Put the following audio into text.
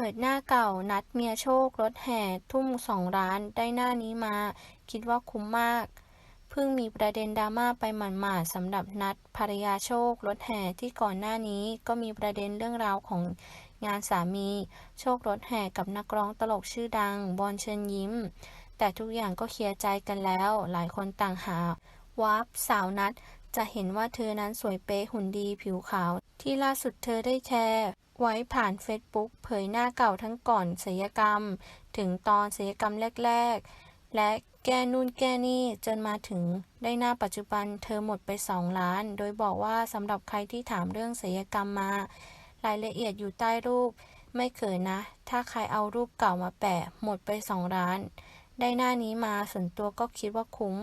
เปิดหน้าเก่านัดเมียโชครถแห่ทุ่มสองร้านได้หน้านี้มา คิดว่าคุ้มมาก เพิ่งมีประเด็นดราม่าไปหมาดๆสำหรับนัดภรรยาโชครถแห่ที่ก่อนหน้านี้ก็มีประเด็นเรื่องราวของงานสามี โชครถแห่กับนักร้องตลกชื่อดัง บอลเชิญยิ้ม แต่ทุกอย่างก็เคลียร์ใจกันแล้ว หลายคนต่างหาว่าสาวนัดจะเห็นว่าเธอนั้นสวยเป๊ะหุ่นดีผิวขาว ที่ล่าสุดเธอได้แชร์ ไว้ผ่านเฟซบุ๊กเผยหน้าเก่าทั้งก่อนศัลยกรรม ถึงตอนศัลยกรรมแรก ๆ และแก้นู่นแก้นี่จนมาถึงได้หน้าปัจจุบันเธอหมดไป 2 ล้าน โดยบอกว่าสำหรับใครที่ถามเรื่องศัลยกรรมมา รายละเอียดอยู่ใต้รูป ไม่เขินนะ ถ้าใครเอารูปเก่ามาแปะหมดไป 2 ล้าน ได้หน้านี้มาส่วนตัวก็คิดว่าคุ้ม